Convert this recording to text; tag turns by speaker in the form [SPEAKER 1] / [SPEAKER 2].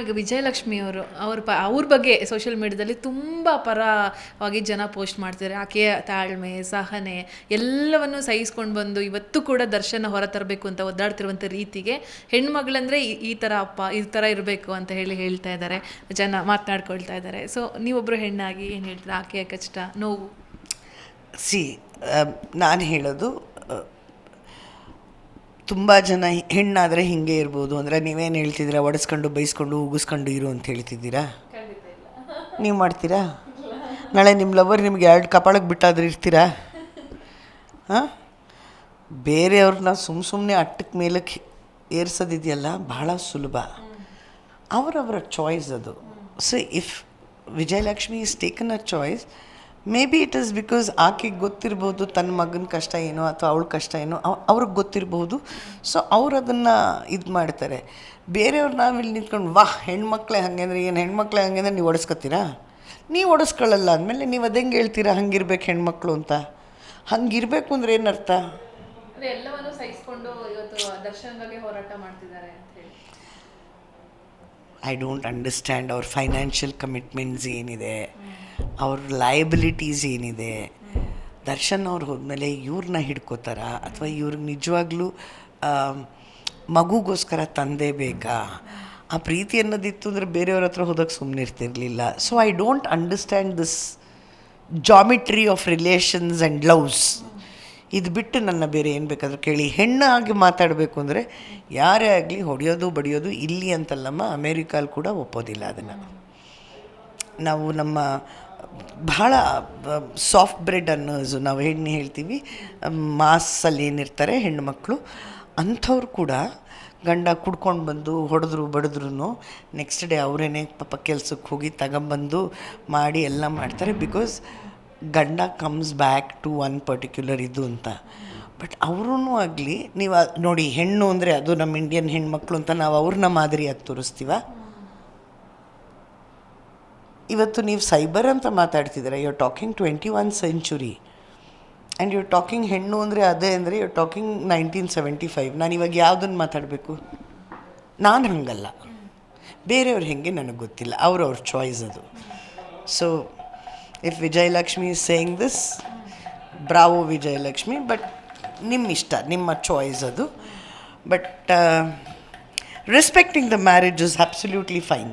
[SPEAKER 1] ಈಗ ವಿಜಯಲಕ್ಷ್ಮಿ ಅವರು, ಅವ್ರ ಪ, ಅವ್ರ ಬಗ್ಗೆ ಸೋಷಿಯಲ್ ಮೀಡಿಯಾದಲ್ಲಿ ತುಂಬ ಪರವಾಗಿ ಜನ ಪೋಸ್ಟ್ ಮಾಡ್ತಿದ್ದಾರೆ ಆಕೆಯ ತಾಳ್ಮೆ, ಸಹನೆ ಎಲ್ಲವನ್ನು ಸಹಿಸ್ಕೊಂಡು ಬಂದು ಇವತ್ತು ಕೂಡ ದರ್ಶನ ಹೊರತರಬೇಕು ಅಂತ ಒದ್ದಾಡ್ತಿರುವಂಥ ರೀತಿಗೆ ಹೆಣ್ಮಗಳಂದ್ರೆ ಈ- ಈ ಥರ ಅಪ್ಪ, ಈ ಥರ ಇರಬೇಕು ಅಂತ ಹೇಳಿ ಹೇಳ್ತಾ ಇದ್ದಾರೆ ಜನ ಮಾತನಾಡ್ಕೊಳ್ತಾ ಇದ್ದಾರೆ ಸೊ ನೀವೊಬ್ಬರು ಹೆಣ್ಣಾಗಿ ಏನು ಹೇಳ್ತೀರಾ? ಆಕೆಯ ಕಷ್ಟ, ನೋವು?
[SPEAKER 2] ಸಿ ನಾನು ಹೇಳೋದು ತುಂಬ ಜನ ಹೆಣ್ಣಾದರೆ ಹಿಂಗೆ ಇರ್ಬೋದು. ಅಂದರೆ ನೀವೇನು ಹೇಳ್ತಿದ್ದೀರಾ ಒಡಿಸ್ಕೊಂಡು ಬೈಸ್ಕೊಂಡು ಉಗಿಸ್ಕೊಂಡು ಇರು ಅಂತ ಹೇಳ್ತಿದ್ದೀರಾ? ನೀವು ಮಾಡ್ತೀರಾ? ನಾಳೆ ನಿಮ್ಮ ಲವರ್ ನಿಮ್ಗೆ ಎರಡು ಕಪಾಳಕ್ಕೆ ಬಿಟ್ಟಾದ್ರೆ ಇರ್ತೀರಾ? ಹಾಂ? ಬೇರೆಯವ್ರನ್ನ ಸುಮ್ಮ ಸುಮ್ಮನೆ ಅಟ್ಟಕ್ಕೆ ಮೇಲಕ್ಕೆ ಏರ್ಸೋದಿದೆಯಲ್ಲ ಬಹಳ ಸುಲಭ. ಅವರವರ ಚಾಯ್ಸ್ ಅದು. So if Vijayalakshmi is taken a choice may be it is because ಆಕೆಗೆ ಗೊತ್ತಿರ್ಬೋದು ತನ್ನ ಮಗನ ಕಷ್ಟ ಏನೋ ಅಥವಾ ಅವಳ ಕಷ್ಟ ಏನೋ ಅವ್- ಅವ್ರಿಗೆ ಗೊತ್ತಿರ್ಬೋದು. ಸೊ ಅವ್ರು ಅದನ್ನು ಇದು ಮಾಡ್ತಾರೆ. ಬೇರೆಯವ್ರು ನಾವಿಲ್ಲಿ ನಿಂತ್ಕೊಂಡು ವಾಹ್ ಹೆಣ್ಮಕ್ಳೇ ಹಾಗೆಂದ್ರೆ ಅಂದರೆ ಏನು ಹೆಣ್ಮಕ್ಳೇ ಹಾಗೆಂದ್ರೆ ಅಂದರೆ ನೀವು ಒಡಿಸ್ಕೊತೀರಾ ನೀವು ಒಡಿಸ್ಕೊಳ್ಳಲ್ಲ ಅಂದಮೇಲೆ ನೀವು ಅದಂಗೆ ಹೇಳ್ತೀರಾ? ಹಂಗಿರ್ಬೇಕು ಹೆಣ್ಮಕ್ಳು ಅಂತ. ಹಂಗಿರ್ಬೇಕು ಅಂದ್ರೆ ಏನರ್ಥ
[SPEAKER 1] ಎಲ್ಲವನ್ನು ಸಹಿಸ್ಕೊಂಡು ಇವತ್ತು ದರ್ಶನಗಾಗಿ ಹೋರಾಟ ಮಾಡ್ತಿದ್ದಾರೆ
[SPEAKER 2] ಐ ಡೋಂಟ್ ಅಂಡರ್ಸ್ಟ್ಯಾಂಡ್ ಅವ್ರ ಫೈನಾನ್ಷಿಯಲ್ ಕಮಿಟ್ಮೆಂಟ್ಸ್ ಏನಿದೆ? ಅವ್ರ ಲಯಬಿಲಿಟೀಸ್ ಏನಿದೆ? ದರ್ಶನ್ ಅವ್ರು ಹೋದ್ಮೇಲೆ ಇವ್ರನ್ನ ಹಿಡ್ಕೋತಾರ? ಅಥವಾ ಇವ್ರಿಗೆ ನಿಜವಾಗ್ಲೂ ಮಗುಗೋಸ್ಕರ ತಂದೆ ಬೇಕಾ? ಆ ಪ್ರೀತಿ ಅನ್ನೋದಿತ್ತು ಅಂದರೆ ಬೇರೆಯವ್ರ ಹತ್ರ ಹೋದಾಗ ಸುಮ್ಮನೆ ಇರ್ತಿರ್ಲಿಲ್ಲ so I don't understand this geometry of relations and loves ಇದು ಬಿಟ್ಟು ನನ್ನ ಬೇರೆ ಏನು ಬೇಕಾದರೂ ಕೇಳಿ. ಹೆಣ್ಣಾಗಿ ಮಾತಾಡಬೇಕು ಅಂದರೆ ಯಾರೇ ಆಗಲಿ ಹೊಡೆಯೋದು, ಬಡಿಯೋದು ಇಲ್ಲಿ ಅಂತಲ್ಲಮ್ಮ ಅಮೇರಿಕಾಲ್ ಕೂಡ ಒಪ್ಪೋದಿಲ್ಲ ಅದನ್ನು. ನಾವು ನಮ್ಮ ಬಹಳ ಸಾಫ್ಟ್ ಬ್ರೆಡ್ ಅನ್ನೋದು ನಾವು ಹೆಣ್ಣು ಹೇಳ್ತೀವಿ. ಮಾಸಲ್ಲಿ ಏನಿರ್ತಾರೆ ಹೆಣ್ಣು ಮಕ್ಕಳು ಅಂಥವ್ರು ಕೂಡ ಗಂಡ ಕುಡ್ಕೊಂಡು ಬಂದು ಹೊಡೆದ್ರು ಬಡಿದ್ರು ನೆಕ್ಸ್ಟ್ ಡೇ ಅವರೇನೆ ಪಾಪ ಕೆಲಸಕ್ಕೆ ಹೋಗಿ ತಗೊಂಬಂದು ಮಾಡಿ ಎಲ್ಲ ಮಾಡ್ತಾರೆ ಬಿಕಾಸ್ ಗಂಡ comes back to one particular ಇದು ಅಂತ. ಬಟ್ ಅವರೂ ಆಗಲಿ, ನೀವು ನೋಡಿ ಹೆಣ್ಣು ಅಂದರೆ ಅದು ನಮ್ಮ ಇಂಡಿಯನ್ ಹೆಣ್ಮಕ್ಳು ಅಂತ ನಾವು ಅವ್ರನ್ನ ಮಾದರಿಯಾಗಿ ತೋರಿಸ್ತೀವ. ಇವತ್ತು ನೀವು ಸೈಬರ್ ಅಂತ ಮಾತಾಡ್ತಿದ್ದೀರ? You talking twenty one century and you talking ಹೆಣ್ಣು ಅಂದರೆ ಅದೇ ಅಂದರೆ you talking nineteen seventy five ನಾನು ಇವಾಗ ಯಾವುದನ್ನು ಮಾತಾಡಬೇಕು? ನಾನು ಹಂಗಲ್ಲ. ಬೇರೆಯವ್ರು ಹೆಂಗೆ ನನಗೆ ಗೊತ್ತಿಲ್ಲ. ಅವ್ರವ್ರ ಚಾಯ್ಸ್ ಅದು. So if Vijayalakshmi is saying this bravo Vijayalakshmi. But ನಿಮ್ಮ ಇಷ್ಟ, ನಿಮ್ಮ ಚಾಯ್ಸ್ ಅದು. But respecting the marriage is absolutely fine